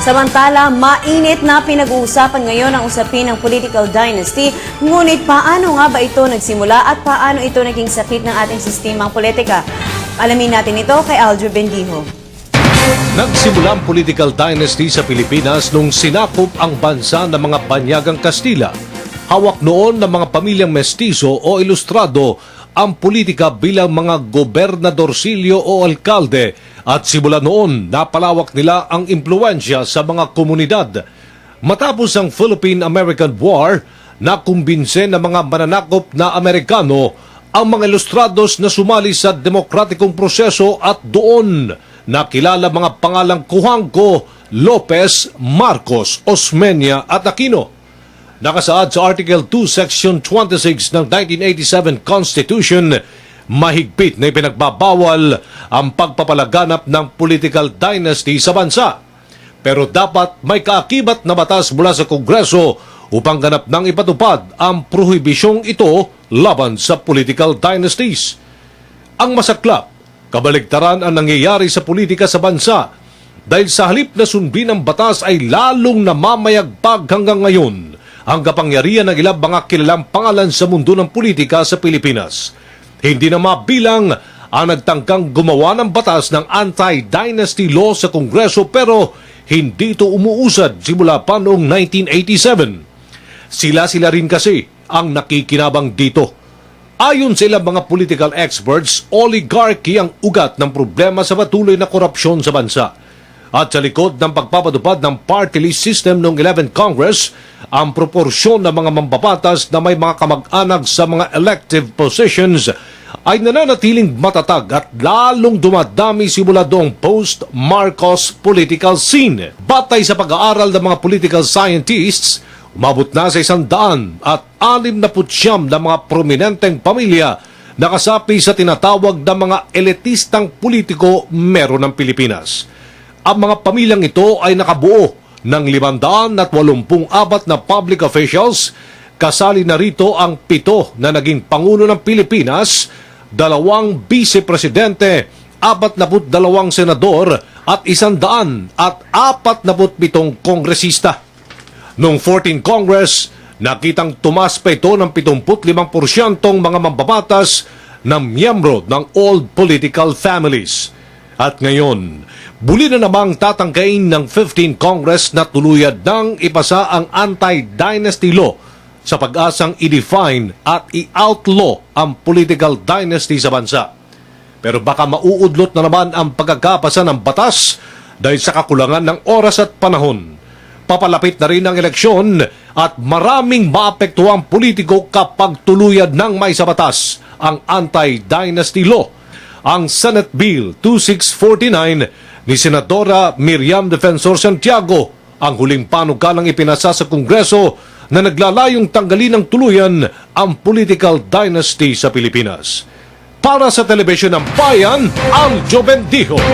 Samantala, mainit na pinag-uusapan ngayon ang usapin ng political dynasty. Ngunit paano nga ba ito nagsimula at paano ito naging sakit ng ating sistemang politika? Alamin natin ito kay Aldro Bendijo. Nagsimula ang political dynasty sa Pilipinas nung sinakop ang bansa ng mga banyagang Kastila. Hawak noon ng mga pamilyang mestizo o ilustrado ang politika bilang mga gobernadorsilyo o alkalde at simula noon napalawak nila ang impluensya sa mga komunidad. Matapos ang Philippine-American War, nakumbinse ng mga mananakop na Amerikano ang mga ilustrados na sumali sa demokratikong proseso at doon nakilala mga pangalang Kuhangko, Lopez, Marcos, Osmeña at Aquino. Nakasaad sa Article 2, Section 26 ng 1987 Constitution, mahigpit na ipinagbabawal ang pagpapalaganap ng political dynasty sa bansa. Pero dapat may kaakibat na batas mula sa Kongreso upang ganap ng ipatupad ang prohibisyong ito laban sa political dynasties. Ang masaklap, kabaligtaran ang nangyayari sa politika sa bansa dahil sa halip na sundin ang batas ay lalong namamayagpag hanggang ngayon ang kapangyarihan ng ilang mga kilalang pangalan sa mundo ng politika sa Pilipinas. Hindi na mabilang ang nagtangkang gumawa ng batas ng anti-dynasty law sa Kongreso pero hindi ito umuusad simula pa noong 1987. Sila-sila rin kasi ang nakikinabang dito. Ayon sa ilang mga political experts, oligarchy ang ugat ng problema sa patuloy na korupsyon sa bansa. At sa likod ng pagpapatupad ng party list system noong 11th Congress, ang proporsyon ng mga mambabatas na may mga kamag-anak sa mga elective positions ay nananatiling matatag at lalong dumadami simula doong post-Marcos political scene. Batay sa pag-aaral ng mga political scientists, umabot na sa isang daan at anim na putsyam na mga prominenteng pamilya nakasapi sa tinatawag na mga elitistang politiko meron ng Pilipinas. Ang mga pamilyang ito ay nakabuo ng 584 na public officials, kasali na rito ang pito na naging Pangulo ng Pilipinas, dalawang vice-presidente, 42 senador at isang daan at 47 kongresista. Noong 14 Congress, nakitang tumas pa ito ng 75% mga mambabatas na miyembro ng old political families. At ngayon, buli na namang tatangkain ng 15 Congress na tuluyad ng ipasa ang anti-dynasty law sa pag-asang i-define at i-outlaw ang political dynasty sa bansa. Pero baka mauudlot na naman ang pagkakapasa ng batas dahil sa kakulangan ng oras at panahon. Papalapit na rin ang eleksyon at maraming maapektuang politiko kapag tuluyad ng may sa batas ang anti-dynasty law ang Senate Bill 2649 ni Senadora Miriam Defensor Santiago ang huling panukalang ipinasa sa Kongreso na naglalayong tanggalin ng tuluyan ang political dynasty sa Pilipinas. Para sa telebisyon ng bayan, ang Jovendijo.